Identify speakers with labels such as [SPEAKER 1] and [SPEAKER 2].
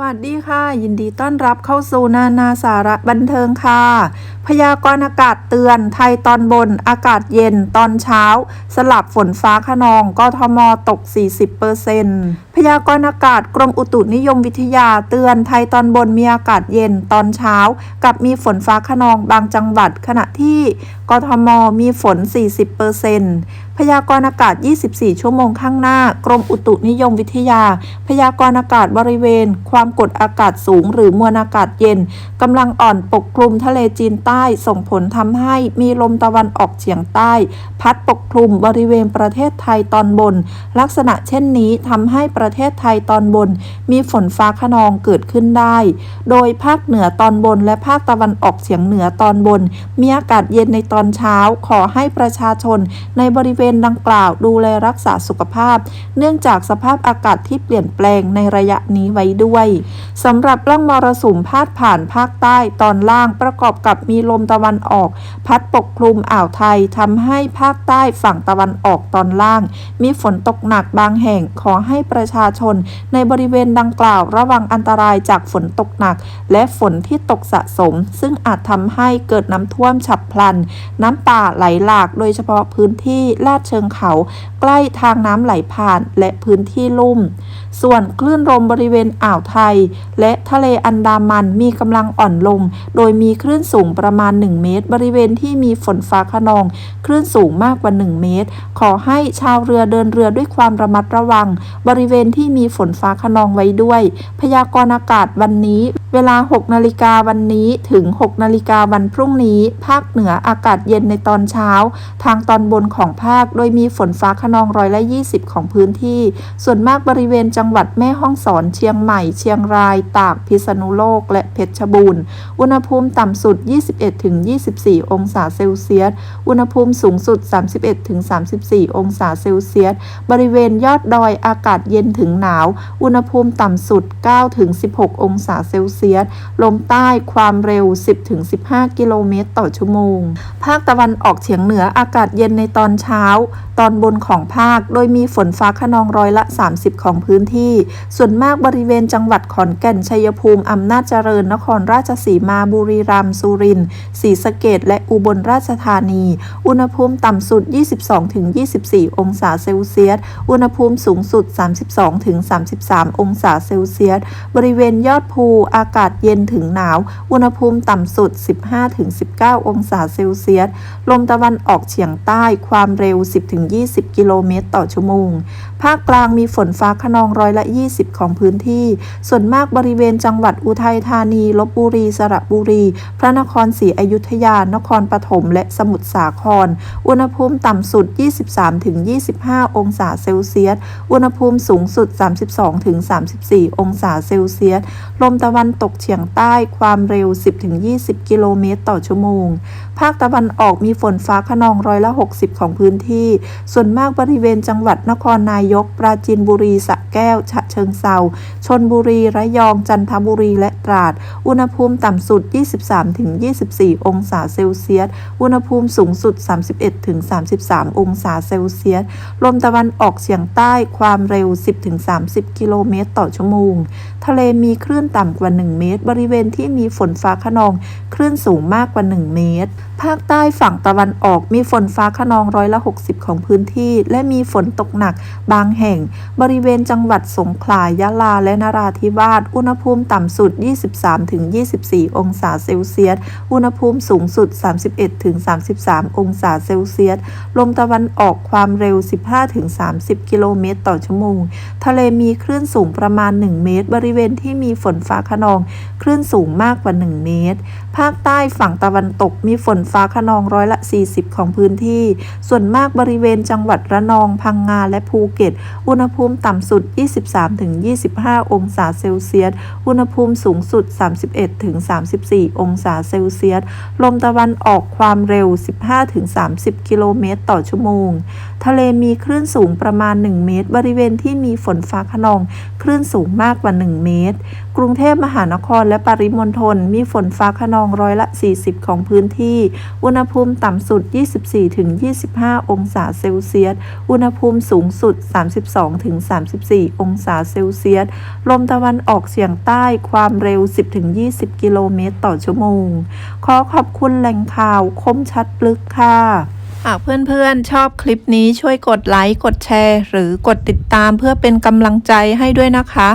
[SPEAKER 1] วัสดีค่ะ ยินดีต้อนรับเข้าสู่นานาสาระบันเทิงค่ะ พยากรณ์อากาศเตือนไทยตอนบน อากาศเย็นตอนเช้า สลับฝนฟ้าขนองกทมตก 40%พยากรณ์อากาศกรมอุตุนิยมวิทยาเตือนไทยตอนบนมีอากาศเย็นตอนเช้า กับมีฝนฟ้าขนองบางจังหวัด ขณะที่กทมมีฝน 40%พยากรณ์อากาศ 24 ชั่วโมงข้างหน้า กรมอุตุนิยมวิทยา พยากรณ์อากาศบริเวณ ความกดอากาศสูง หรือมวลอากาศเย็นกำลังอ่อนปกคลุมทะเลจีนใต้ส่งผลทำให้มีลมตะวันออกเฉียงใต้ พัดปกคลุมบริเวณประเทศไทยตอนบน ลักษณะเช่นนี้ทำให้ประเทศไทยตอนบน มีฝนฟ้าขนองเกิดขึ้นได้ โดยภาคเหนือตอนบนและภาคตะวันออกเฉียงเหนือตอนบน มีอากาศเย็นในตอนเช้าขอให้ประชาชน ในบริเวณดังกล่าวดูแลรักษาสุขภาพ เนื่องจากสภาพอากาศที่เปลี่ยนแปลงในระยะนี้ไว้ด้วย สำหรับร่องมรสุมพาดผ่านภาคใต้ตอนล่างประกอบกับมีลมตะวันออก พัดปกคลุมอ่าวไทยทำให้ภาคใต้ฝั่งตะวันออกตอนล่าง มีฝนตกหนักบางแห่งขอให้ประชาชน ในบริเวณดังกล่าวระวังอันตรายจากฝนตกหนัก และฝนที่ตกสะสม ซึ่งอาจทำให้เกิดน้ำท่วมฉับพลัน น้ำป่าไหลหลากโดยเฉพาะพื้นที่ลาดเชิงเขา ใกล้ทางน้ำไหลผ่านและพื้นที่ลุ่ม ส่วนคลื่นลมบริเวณอ่าวไทยและทะเลอันดามันมีกำลังอ่อนลง โดยมีคลื่นสูงประมาณ 1 เมตร บริเวณที่มีฝนฟ้าขนอง คลื่นสูงมากกว่า 1 เมตร ขอให้ชาวเรือเดินเรือด้วยความระมัดระวัง บริเวณที่มีฝนฟ้าขนองไว้ด้วย พยากรณ์อากาศวันนี้ เวลา 6 นาฬิกาวันนี้ถึง 6 นาฬิกาวันพรุ่งนี้ ภาคเหนืออากาศเย็นในตอนเช้า ทางตอนบนของภาค โดยมีฝนฟ้าขนองร้อยละ 20 ของพื้นที่ ส่วนมากบริเวณจังหวัดแม่ฮ่องสอนเชียงใหม่เชียงรายตาก พิษณุโลก และเพชรบูรณ์ อุณหภูมิต่ำสุด 21-24 องศาเซลเซียส อุณหภูมิสูงสุด 31-34 องศาเซลเซียส บริเวณยอดดอยอากาศเย็นถึงหนาว อุณหภูมิต่ำสุด 9-16 องศาเซลเซียส ลมใต้ความเร็ว 10-15 กิโลเมตร ต่อชั่วโมง ภาคตะวันออกเฉียงเหนืออากาศเย็นในตอนเช้าตอนบนของภาค โดยมีฝนฟ้าขนองร้อยละ 30 ของพื้นที่ ส่วนมากบริเวณจังหวัดขอนแก่น ชัยภูมิ อำนาจเจริญ นครราชสีมา บุรีรัมย์ สุรินทร์ ศรีสะเกษและอุบลราชธานี อุณหภูมิต่ำสุด 22-24 องศาเซลเซียส อุณหภูมิสูงสุด 32-33 องศาเซลเซียส บริเวณยอดภู อากาศเย็นถึงหนาว อุณหภูมิต่ำสุด 15-19 องศาเซลเซียส ลมตะวันออกเฉียงใต้ ความเร็ว 10- 20 กิโลเมตรต่อชั่วโมง ภาคกลางมีฝนฟ้าขนองร้อยละ 20 ของพื้นที่ ส่วนมากบริเวณจังหวัดอุทัยธานี ลบบุรี สระบุรี พระนครศรีอยุธยา นครปฐม และสมุทรสาคร อุณหภูมิต่ำสุด 23-25 องศาเซลเซียส อุณหภูมิสูงสุด 32-34 องศาเซลเซียส ลมตะวันตกเฉียงใต้ความเร็ว 10-20 กิโลเมตรต่อชั่วโมง ภาคตะวันออกมีฝนฟ้าขนองร้อยละ 60 ของพื้นที่ ส่วนมากบริเวณจังหวัดนครนายกปราจีนบุรีสะแก้ว ฉะเชิงเซาชนบุรี ระยอง จันทบุรี และตราด อุณหภูมิต่ำสุด 23-24 องศาเซลเซียส อุณหภูมิสูงสุด 31-33 องศาเซลเซียส ลมตะวันออกเฉียงใต้ ความเร็ว 10-30 กิโลเมตรต่อชั่วโมง ทะเลมีคลื่นต่ำกว่า 1 เมตร บริเวณที่มีฝนฟ้าขนอง คลื่นสูงมากกว่า 1 เมตร ภาคใต้ฝั่งตะวันออกมีฝนฟ้าขนองร้อยละ 60 ของพื้นที่ และมีฝนตกหนัก บางแห่ง บริเวณจังหวัดสงขลายะลาและนราธิวาสอุณหภูมิต่ำสุด 23-24 องศาเซลเซียส อุณหภูมิสูงสุด 31-33 องศาเซลเซียส ลมตะวันออกความเร็ว 15-30 กิโลเมตรต่อชั่วโมง ทะเลมีคลื่นสูงประมาณ 1 เมตร บริเวณที่มีฝนฟ้าขนอง คลื่นสูงมากกว่า 1 เมตร ภาคใต้ฝั่งตะวันตกมีฝนฟ้าขนองร้อยละ 40 ของพื้นที่ ส่วนมากบริเวณจังหวัดระนอง พังงาและภูเก็ต อุณหภูมิต่ำสุด 23-25 องศาเซลเซียส อุณหภูมิสูงสุด 31-34 องศาเซลเซียส ลมตะวันออกความเร็ว 15-30 กิโลเมตรต่อชั่วโมง ทะเลมีคลื่นสูงประมาณ 1 เมตร บริเวณที่มีฝนฟ้าขนอง คลื่นสูงมากกว่า1เมเมตร กรุงเทพมหานครและปริมณฑลมีฝนฟ้าขนองร้อยละ 40 ของพื้นที่ อุณหภูมิต่ำสุด 24-25 องศาเซลเซียส อุณหภูมิสูงสุด 32-34 องศาเซลเซียส ลมตะวันออกเฉียงใต้ความเร็ว 10-20 กิโลเมตรต่อชั่วโมง ขอขอบคุณแหล่งข่าวคมชัดลึกค่ะหากเพื่อนๆ ชอบคลิปนี้ช่วยกดไลค์ กดแชร์ หรือกดติดตามเพื่อเป็นกำลังใจให้ด้วยนะคะ